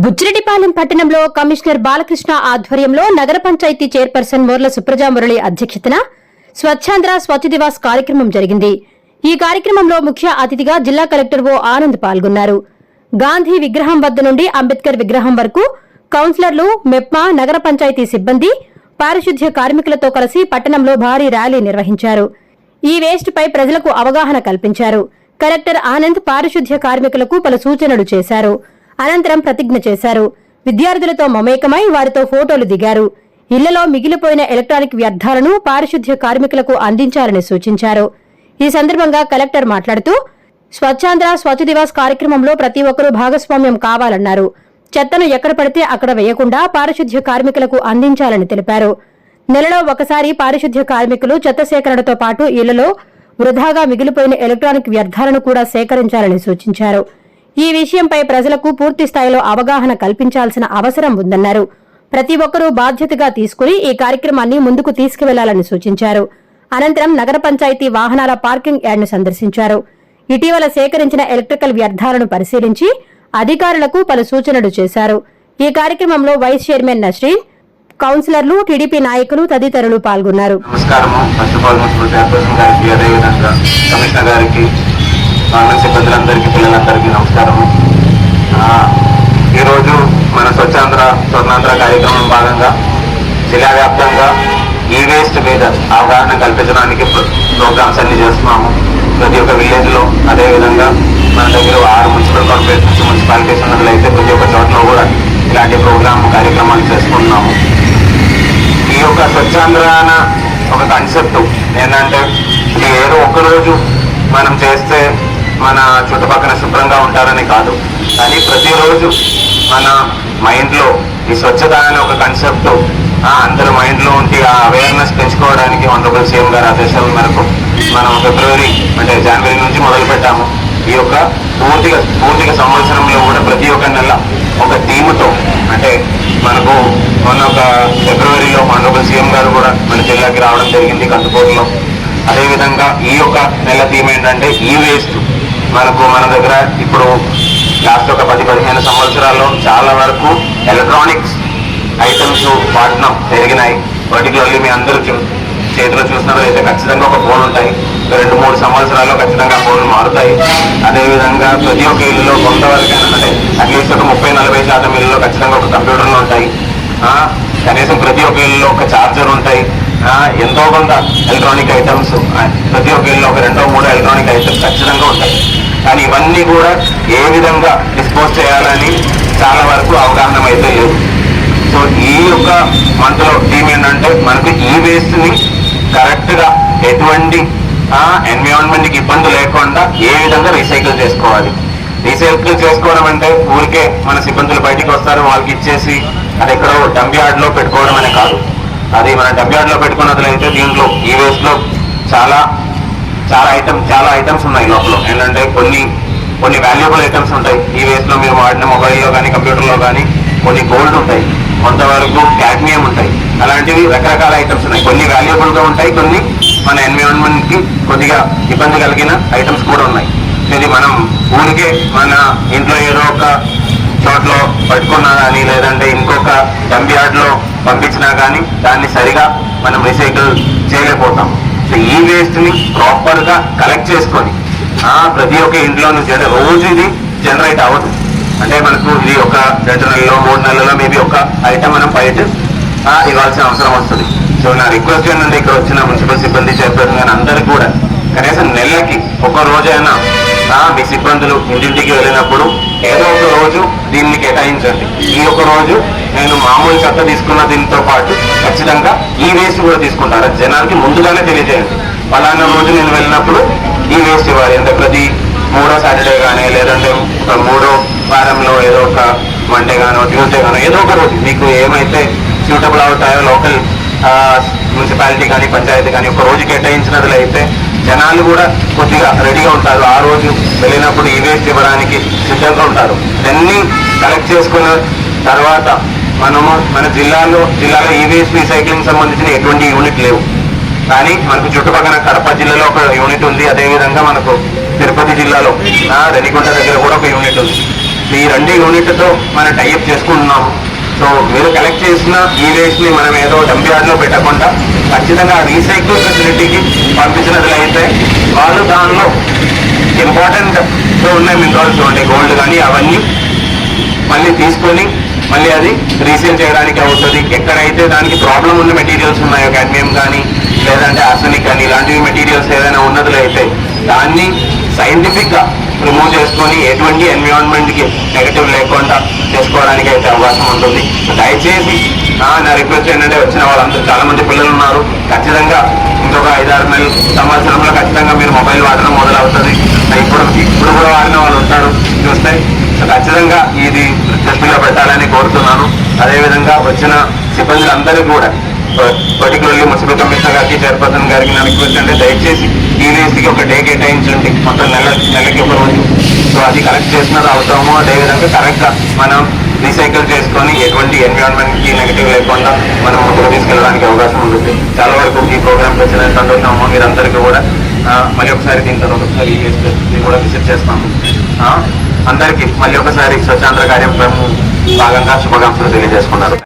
బుజ్జిరెడ్డిపాలెం పట్టణంలో కమిషనర్ బాలకృష్ణ ఆధ్వర్యంలో నగర పంచాయతీ చైర్పర్సన్ మోర్ల సుప్రజా మురళి అధ్యక్షతన స్వచ్ఛాంధ్ర స్వచ్ఛ దివాస్ కార్యక్రమం జరిగింది. ఈ కార్యక్రమంలో ముఖ్య అతిథిగా జిల్లా కలెక్టర్ ఓ ఆనంద్ పాల్గొన్నారు. గాంధీ విగ్రహం వద్ద నుండి అంబేద్కర్ విగ్రహం వరకు కౌన్సిలర్లు మెప్మా నగర పంచాయతీ సిబ్బంది పారిశుద్ధ్య కార్మికులతో కలిసి పట్టణంలో భారీ ర్యాలీ నిర్వహించారు. ఈ వేస్టుపై ప్రజలకు అవగాహన కల్పించారు. కలెక్టర్ ఆనంద్ పారిశుద్ధ్య కార్మికులకు పలు సూచనలు చేశారు. అనంతరం ప్రతిజ్ఞ చేశారు. విద్యార్థులతో మమేకమై వారితో ఫోటోలు దిగారు. ఇళ్ళలో మిగిలిపోయిన ఎలక్ట్రానిక్ వ్యర్థాలను పారిశుద్ధ్య కార్మికులకు అందించాలని సూచించారు. ఈ సందర్భంగా కలెక్టర్ మాట్లాడుతూ స్వచ్ఛాంధ్ర స్వచ్ఛ దివాస్ కార్యక్రమంలో ప్రతి ఒక్కరూ భాగస్వామ్యం కావాలన్నారు. చెత్తను ఎక్కడ పడితే అక్కడ వేయకుండా పారిశుద్ధ్య కార్మికులకు అందించాలని తెలిపారు. నెలలో ఒకసారి పారిశుద్ధ్య కార్మికులు చెత్త సేకరణతో పాటు ఇళ్ళలో వృధాగా మిగిలిపోయిన ఎలక్ట్రానిక్ వ్యర్థాలను కూడా సేకరించాలని సూచించారు. ఈ విషయంపై ప్రజలకు పూర్తి స్థాయిలో అవగాహన కల్పించాల్సిన అవసరం ఉందన్నారు. ప్రతి ఒక్కరూ బాధ్యతగా తీసుకుని ఈ కార్యక్రమాన్ని ముందుకు తీసుకువెళ్ళాలని సూచించారు. అనంతరం నగర పంచాయతీ వాహనాల పార్కింగ్ యార్డ్ను సందర్శించారు. ఇటీవల సేకరించిన ఎలక్ట్రికల్ వ్యర్థాలను పరిశీలించి అధికారులకు పలు సూచనలు చేశారు. ఈ కార్యక్రమంలో వైస్ చైర్మన్ నశ్రీన్ కౌన్సిలర్లు టీడీపీ నాయకులు తదితరులు పాల్గొన్నారు. నమస్కారం ఫస్ట్ ఆఫ్ ఆల్ గారికి అదేవిధంగా కమిషనర్ గారికి పాలన సిబ్బందులందరికీ పిల్లలందరికీ నమస్కారము ఈరోజు మన స్వచ్ఛాంధ్ర స్వర్ణాంధ్ర కార్యక్రమం భాగంగా జిల్లా వ్యాప్తంగా ఈ వేస్ట్ మీద అవగాహన కల్పించడానికి ప్రోగ్రామ్స్ అన్ని చేస్తున్నాము. ప్రతి ఒక్క విలేజ్లో అదేవిధంగా మన దగ్గర ఆరు మున్సిపల్ కార్పొరేషన్స్ మున్సిపాలిటీస్ ఉన్నట్లయితే ప్రతి ఒక్క చోట్ల కూడా ఇలాంటి ప్రోగ్రామ్ కార్యక్రమాలు చేసుకుంటున్నాము ఈ యొక్క స్వచ్ఛాంధ్రాన ఒక కాన్సెప్ట్ ఏంటంటే ఇది ఏదో ఒక్కరోజు మనం చేస్తే మన చుట్టుపక్కల శుభ్రంగా ఉంటారని కాదు. కానీ ప్రతిరోజు మన మైండ్లో ఈ స్వచ్ఛత అనే ఒక కన్సెప్ట్ అందరి మైండ్లో ఉండి ఆ అవేర్నెస్ పెంచుకోవడానికి ఆనరబుల్ సీఎం గారి ఆదేశాల మేరకు మనం ఫిబ్రవరి అంటే జనవరి నుంచి మొదలు పెట్టాము ఈ యొక్క పూర్తిగా పూర్తిగా సంవత్సరంలో కూడా ప్రతి ఒక్క నెల ఒక థీమ్తో అంటే మనకు మొన్న ఒక ఫిబ్రవరిలో ఆనరబుల్ సీఎం గారు కూడా మన జిల్లాకి రావడం జరిగింది కందుకూరులో. అదేవిధంగా ఈ యొక్క నెల థీమ్ ఏంటంటే ఈ వేస్ట్ మనకు మన దగ్గర ఇప్పుడు లాస్ట్ ఒక పది పదిహేను సంవత్సరాల్లో చాలా వరకు ఎలక్ట్రానిక్స్ ఐటమ్స్ వాడడం పెరిగినాయి పర్టికులర్లీ మీ అందరూ చూ- చేతిలో చూసినట్లయితే అయితే ఖచ్చితంగా ఒక ఫోన్ ఉంటాయి. రెండు మూడు సంవత్సరాల్లో ఖచ్చితంగా ఫోన్లు మారుతాయి. అదేవిధంగా ప్రతి ఒక్క ఇల్లులో కొంతవరకు అంటే అట్లీస్ట్ ఒక ముప్పై నలభై శాతం ఇల్లులో ఖచ్చితంగా ఒక కంప్యూటర్లు ఉంటాయి. కనీసం ప్రతి ఒక్క ఇల్లులో ఒక ఛార్జర్ ఉంటాయి. ఎంతో కొంత ఎలక్ట్రానిక్ ఐటమ్స్ ప్రతి ఒక్క ఇల్లు ఒక రెండో మూడో ఎలక్ట్రానిక్ ఐటమ్స్ ఖచ్చితంగా ఉంటాయి. కానీ ఇవన్నీ కూడా ఏ విధంగా డిస్పోజ్ చేయాలని చాలా వరకు అవగాహన అయితే లేదు. సో ఈ యొక్క మనలో థీమ్ ఏంటంటే మనకు ఈ వేస్ట్ని కరెక్ట్గా ఎటువంటి ఎన్విరాన్మెంట్కి ఇబ్బంది లేకుండా ఏ విధంగా రీసైకిల్ చేసుకోవాలి. రీసైకిల్ చేసుకోవడం అంటే ఊరికే మన సిబ్బందులు బయటికి వస్తారు వాళ్ళకి ఇచ్చేసి అది ఎక్కడో డంప్ పెట్టుకోవడం అనే కాదు. అది మన డంప్లో పెట్టుకున్నట్లయితే దీంట్లో ఈ వేస్ట్లో చాలా చాలా ఐటమ్ చాలా ఐటమ్స్ ఉన్నాయి లోపల. ఏంటంటే కొన్ని కొన్ని వాల్యుబుల్ ఐటమ్స్ ఉంటాయి. ఈ వేస్ట్లో మీరు వాడిన మొబైల్లో కానీ కంప్యూటర్లో కానీ కొన్ని గోల్డ్ ఉంటాయి. కొంతవరకు క్యాడ్మియం ఉంటాయి. అలాంటివి రకరకాల ఐటమ్స్ ఉన్నాయి. కొన్ని వాల్యుబుల్గా ఉంటాయి కొన్ని మన ఎన్విరాన్మెంట్కి కొద్దిగా ఇబ్బంది కలిగిన ఐటమ్స్ కూడా ఉన్నాయి. ఇది మనం ఊరికే మన ఇంట్లో ఏదో ఒక చోట్లో పట్టుకున్నా కానీ లేదంటే ఇంకొక డంబియార్డ్లో పంపించినా కానీ దాన్ని సరిగా మనం రీసైకిల్ చేయలేకపోతాం. సో ఈ వేస్ట్ని కలెక్ట్ చేసుకొని ప్రతి ఒక్క ఇంట్లో నుంచి అంటే రోజు ఇది జనరేట్ అవ్వదు. అంటే మనకు ఇది ఒక రెండు నెలలో మూడు నెలలో మేబీ ఒక ఐటమ్ మనం బయట ఆ, ఇవ్వాల్సిన అవసరం వస్తుంది. సో నా రిక్వెస్ట్ ఏంటంటే ఇక్కడ వచ్చిన మున్సిపల్ సిబ్బంది చెప్పారు కానీ అందరికీ కూడా కనీసం నెలకి ఒక రోజైనా ఆ, మీ సిబ్బందులు ఇంటింటికి వెళ్ళినప్పుడు ఏదో కేటాయించండి ఈ ఒక రోజు నేను మామూలు చెత్త తీసుకున్న దీంతో పాటు ఖచ్చితంగా ఈ వేస్ట్ కూడా తీసుకుంటారు. జనానికి ముందుగానే తెలియజేయండి. పలానా రోజు నేను వెళ్ళినప్పుడు ఈ వేస్ట్ ఇవ్వాలి. అంటే ప్రతి మూడో సాటర్డే కానీ లేదంటే ఒక మూడో వారంలో ఏదో ఒక మండే గానో ట్యూస్డే గానో ఏదో ఒక రోజు మీకు ఏమైతే సూటబుల్ అవుతాయో లోకల్ మున్సిపాలిటీ కానీ పంచాయతీ కానీ ఒక రోజు కేటాయించినట్లయితే జనాలు కూడా కొద్దిగా రెడీగా ఉంటారు. ఆ రోజు వెళ్ళినప్పుడు ఈ వేస్ట్ ఇవ్వడానికి సిద్ధంగా ఉంటారు. ఇవన్నీ కలెక్ట్ చేసుకున్న తర్వాత మనము మన జిల్లాలో జిల్లాలో ఈ వేస్ట్ రీసైక్లింగ్ సంబంధించిన ఎటువంటి యూనిట్ లేవు. కానీ మనకు చుట్టుపక్కల కడప జిల్లాలో ఒక యూనిట్ ఉంది. అదేవిధంగా మనకు తిరుపతి జిల్లాలో ఆ, రెనిగుంట దగ్గర కూడా ఒక యూనిట్ ఉంది. ఈ రెండు యూనిట్తో మనం టైఅప్ చేసుకుంటున్నాము. సో మీరు కలెక్ట్ చేసిన ఈ వేస్ట్ని మనం ఏదో డంప్ పెట్టకుండా ఖచ్చితంగా రీసైకిల్ ఫెసిలిటీకి పంపించినట్లయితే వాళ్ళు దానిలో ఇంపార్టెంట్ ఉన్న మినరల్స్ ఉంటాయి గోల్డ్ కానీ అవన్నీ మళ్ళీ తీసుకొని మళ్ళీ అది రీసేల్ చేయడానికి అవుతుంది. ఎక్కడైతే దానికి ప్రాబ్లం ఉన్న మెటీరియల్స్ ఉన్నాయో కాడ్మియం కానీ లేదంటే ఆర్సనిక్ కానీ ఇలాంటివి మెటీరియల్స్ ఏదైనా ఉన్నట్లయితే అయితే దాన్ని సైంటిఫిక్గా రిమూవ్ చేసుకొని ఎటువంటి ఎన్విరాన్మెంట్కి నెగటివ్ లేకుండా చేసుకోవడానికి అయితే అవకాశం ఉంటుంది. దయచేసి నా రిక్వెస్ట్ ఏంటంటే వచ్చిన వాళ్ళందరూ చాలా మంది పిల్లలు ఉన్నారు. ఖచ్చితంగా ఇంకొక ఐదారు నెలలు సంవత్సరంలో ఖచ్చితంగా మీరు మొబైల్ వాడడం మొదలవుతుంది. ఇప్పుడు ఇప్పుడు కూడా వాడిన వాళ్ళు ఉంటారు. చూస్తే సో ఖచ్చితంగా ఇది దృష్టిలో పెట్టాలని కోరుతున్నాను. అదేవిధంగా వచ్చిన సిబ్బందులందరూ కూడా పర్టికులర్లీ మున్సిపల్ కమిషనర్ గారికి చైర్పర్సన్ గారికి నా రిక్వెస్ట్ అంటే దయచేసి ఈ ఒక డే కేటాయించండి. మొత్తం నెల నెలకి ఒక రోజు. సో అది కలెక్ట్ చేసినది అవుతాము. అదేవిధంగా కరెక్ట్గా మనం రీసైకిల్ చేసుకొని ఎటువంటి ఎన్విరాన్మెంట్కి నెగిటివ్ లేకుండా మనం ముందుకు తీసుకెళ్ళడానికి అవకాశం ఉంటుంది. చాలా వరకు ఈ ప్రోగ్రామ్ వచ్చిన సంతోషము మీరందరికీ కూడా మళ్ళీ ఒకసారి దీని తర్వాత ఒకసారి ఈ కూడా విజిట్ చేస్తాము. అందరికీ మళ్ళీ ఒకసారి స్వచ్ఛాంధ్ర కార్యక్రమం భాగంగా శుభాకాంక్షలు తెలియజేసుకున్నారు